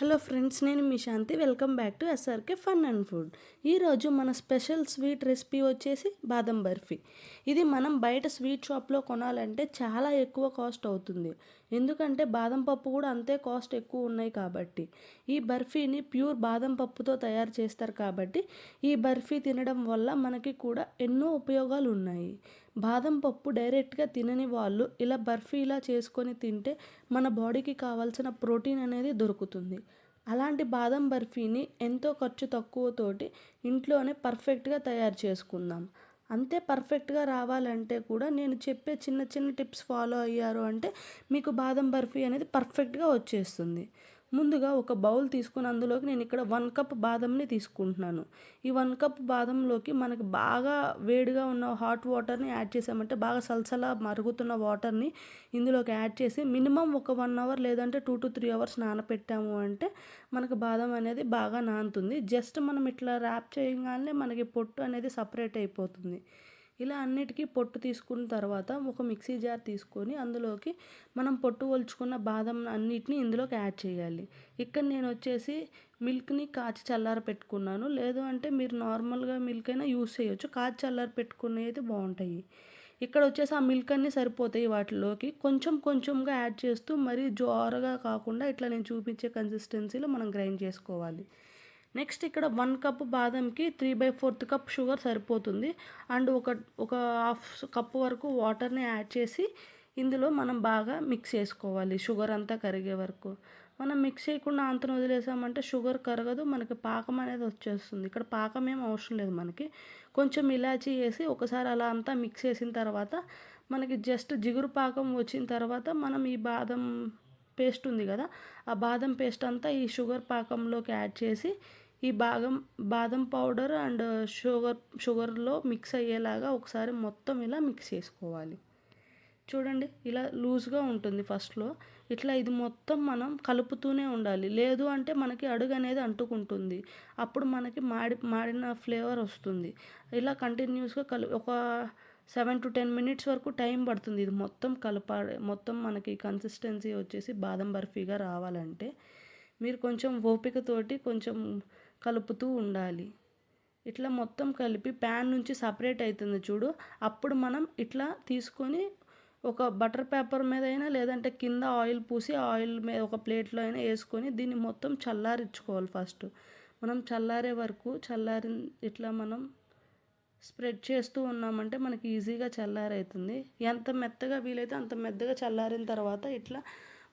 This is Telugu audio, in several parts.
హలో ఫ్రెండ్స్ నేను మీ Shanti. Welcome back to SRK fun and food. ఈరోజు మన స్పెషల్ స్వీట్ రెసిపీ వచ్చేసి బాదం బర్ఫీ. ఇది మనం బయట స్వీట్ షాప్లో కొనాలంటే చాలా ఎక్కువ కాస్ట్ అవుతుంది. ఎందుకంటే బాదం పప్పు కూడా అంతే కాస్ట్ ఎక్కువ ఉన్నాయి కాబట్టి. ఈ బర్ఫీని ప్యూర్ బాదం పప్పుతో తయారు చేస్తారు కాబట్టి ఈ బర్ఫీ తినడం వల్ల మనకి కూడా ఎన్నో ఉపయోగాలు ఉన్నాయి. బాదం పప్పు డైరెక్ట్గా తినని వాళ్ళు ఇలా బర్ఫీ ఇలా చేసుకొని తింటే మన బాడీకి కావాల్సిన ప్రోటీన్ అనేది దొరుకుతుంది. అలాంటి బాదం బర్ఫీని ఎంతో ఖర్చు తక్కువతోటి ఇంట్లోనే పర్ఫెక్ట్గా తయారు చేసుకుందాం. అంతే పర్ఫెక్ట్గా రావాలంటే కూడా నేను చెప్పే చిన్న చిన్న టిప్స్ ఫాలో అయ్యారు అంటే మీకు బాదం బర్ఫీ అనేది పర్ఫెక్ట్గా వచ్చేస్తుంది. ముందుగా ఒక బౌల్ తీసుకుని అందులోకి నేను ఇక్కడ వన్ కప్ బాదంని తీసుకుంటున్నాను. ఈ వన్ కప్ బాదంలోకి మనకి బాగా వేడిగా ఉన్న హాట్ వాటర్ని యాడ్ చేసామంటే బాగా సలసల మరుగుతున్న వాటర్ని ఇందులోకి యాడ్ చేసి మినిమం ఒక వన్ అవర్ లేదంటే టూ టు త్రీ అవర్స్ నానపెట్టాము అంటే మనకు బాదం అనేది బాగా నానుతుంది. జస్ట్ మనం ఇట్లా ర్యాప్ చేయగానే మనకి పొట్టు అనేది సపరేట్ అయిపోతుంది. ఇలా అన్నిటికీ పొట్టు తీసుకున్న తర్వాత ఒక మిక్సీ జార్ తీసుకొని అందులోకి మనం పొట్టు ఒలుచుకున్న బాదం అన్నిటిని ఇందులోకి యాడ్ చేయాలి. ఇక్కడ నేను వచ్చేసి మిల్క్ని కాచి చల్లార పెట్టుకున్నాను. లేదు అంటే మీరు నార్మల్గా మిల్క్ అయినా యూస్ చేయొచ్చు. కాచి చల్లార పెట్టుకునేది బాగుంటాయి. ఇక్కడ వచ్చేసి ఆ మిల్క్ అన్నీ సరిపోతాయి వాటిలోకి. కొంచెం కొంచెంగా యాడ్ చేస్తూ మరీ జోరగా కాకుండా ఇట్లా నేను చూపించే కన్సిస్టెన్సీలో మనం గ్రైండ్ చేసుకోవాలి. నెక్స్ట్ ఇక్కడ one cup బాదంకి three by fourth cup sugar సరిపోతుంది. అండ్ ఒక ఒక హాఫ్ కప్ వరకు వాటర్ని యాడ్ చేసి ఇందులో మనం బాగా మిక్స్ చేసుకోవాలి షుగర్ అంతా కరిగే వరకు. మనం మిక్స్ చేయకుండా అంతను వదిలేసామంటే షుగర్ కరగదు మనకి పాకం అనేది వచ్చేస్తుంది. ఇక్కడ పాకం ఏం అవసరం లేదు మనకి. కొంచెం ఇలాచీ వేసి ఒకసారి అలా అంతా మిక్స్ చేసిన తర్వాత మనకి జస్ట్ జిగురు పాకం వచ్చిన తర్వాత మనం ఈ బాదం పేస్ట్ ఉంది కదా ఆ బాదం పేస్ట్ అంతా ఈ షుగర్ పాకంలోకి యాడ్ చేసి ఈ బాదం బాదం పౌడర్ అండ్ షుగర్ షుగర్లో మిక్స్ అయ్యేలాగా ఒకసారి మొత్తం ఇలా మిక్స్ చేసుకోవాలి. చూడండి ఇలా లూజ్గా ఉంటుంది ఫస్ట్లో. ఇట్లా ఇది మొత్తం మనం కలుపుతూనే ఉండాలి. లేదు అంటే మనకి అడుగు అనేది అంటుకుంటుంది. అప్పుడు మనకి మాడి మాడిన ఫ్లేవర్ వస్తుంది. ఇలా కంటిన్యూస్గా కలు ఒక సెవెన్ టు టెన్ మినిట్స్ వరకు టైం పడుతుంది. ఇది మొత్తం కలప మొత్తం మనకి కన్సిస్టెన్సీ వచ్చేసి బాదం బర్ఫీగా రావాలంటే మీరు కొంచెం ఓపికతోటి కొంచెం కలుపుతూ ఉండాలి. ఇట్లా మొత్తం కలిపి ప్యాన్ నుంచి సపరేట్ అవుతుంది చూడు. అప్పుడు మనం ఇట్లా తీసుకొని ఒక బటర్ పేపర్ మీద అయినా లేదంటే కింద ఆయిల్ పూసి ఆయిల్ మీద ఒక ప్లేట్లో అయినా వేసుకొని దీన్ని మొత్తం చల్లారించుకోవాలి ఫస్ట్ మనం చల్లారే వరకు చల్లారి ఇట్లా మనం స్ప్రెడ్ చేస్తూ ఉన్నామంటే మనకి ఈజీగా చల్లారవుతుంది. ఎంత మెత్తగా వీలైతే అంత మెత్తగా చల్లారిన తర్వాత ఇట్లా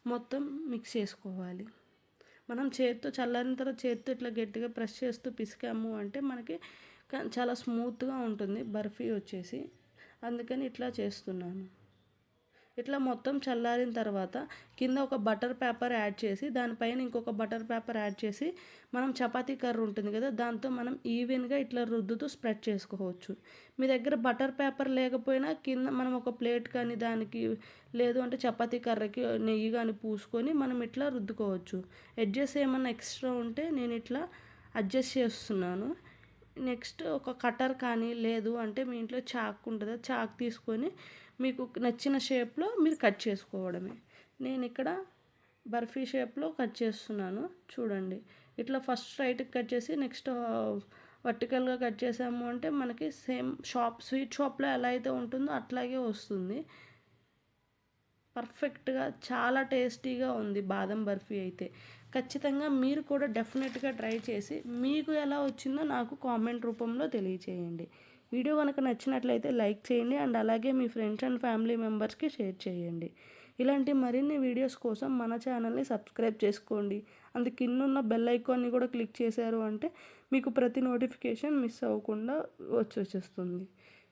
మొత్తం మిక్స్ చేసుకోవాలి. మనం చేత్తో చల్లారిన తర్వాత చేత్తో ఇట్లా గట్టిగా ప్రెస్ చేస్తూ పిసికాము అంటే మనకి చాలా స్మూత్గా ఉంటుంది బర్ఫీ వచ్చేసి. అందుకని ఇట్లా చేస్తున్నాను. ఇట్లా మొత్తం చల్లారిన తర్వాత కింద ఒక బటర్ పేపర్ యాడ్ చేసి దానిపైన ఇంకొక బటర్ పేపర్ యాడ్ చేసి మనం చపాతీ కర్ర ఉంటుంది కదా దాంతో మనం ఈవెన్గా ఇట్లా రుద్దుతూ స్ప్రెడ్ చేసుకోవచ్చు. మీ దగ్గర బటర్ పేపర్ లేకపోయినా కింద మనం ఒక ప్లేట్ కానీ దానికి లేదు అంటే చపాతీ కర్రకి నెయ్యి కానీ పూసుకొని మనం ఇట్లా రుద్దుకోవచ్చు. ఎడ్జెస్ ఏమన్నా ఎక్స్ట్రా ఉంటే నేను ఇట్లా అడ్జస్ట్ చేస్తున్నాను. నెక్స్ట్ ఒక కటర్ కానీ లేదు అంటే మీ ఇంట్లో చాక్ ఉంటుంది చాక్ తీసుకొని మీకు నచ్చిన షేప్లో మీరు కట్ చేసుకోవడమే. నేను ఇక్కడ బర్ఫీ షేప్లో కట్ చేస్తున్నాను. చూడండి. ఇట్లా ఫస్ట్ రైట్కి కట్ చేసి నెక్స్ట్ వర్టికల్గా కట్ చేసాము అంటే మనకి సేమ్ షాప్ స్వీట్ షాప్లో ఎలా అయితే ఉంటుందో అట్లాగే వస్తుంది. పర్ఫెక్ట్గా చాలా టేస్టీగా ఉంది బాదం బర్ఫీ అయితే. ఖచ్చితంగా మీరు కూడా డెఫినెట్గా ట్రై చేసి మీకు ఎలా వచ్చిందో నాకు కామెంట్ రూపంలో తెలియచేయండి. వీడియో కనుక నచ్చినట్లయితే లైక్ చేయండి అండ్ అలాగే మీ ఫ్రెండ్స్ అండ్ ఫ్యామిలీ మెంబర్స్కి షేర్ చేయండి. ఇలాంటి మరిన్ని వీడియోస్ కోసం మన ఛానల్ని సబ్స్క్రైబ్ చేసుకోండి. అందు కింద బెల్ ఐకాన్ని కూడా క్లిక్ చేశారు అంటే మీకు ప్రతి నోటిఫికేషన్ మిస్ అవ్వకుండా వచ్చి వచ్చేస్తుంది.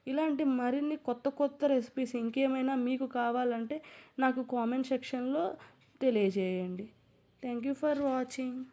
ఇలాంటి మరిన్ని కొత్త కొత్త రెసిపీస్ ఇంకేమైనా మీకు కావాలంటే నాకు కామెంట్ సెక్షన్లో తెలియజేయండి. Thank you for watching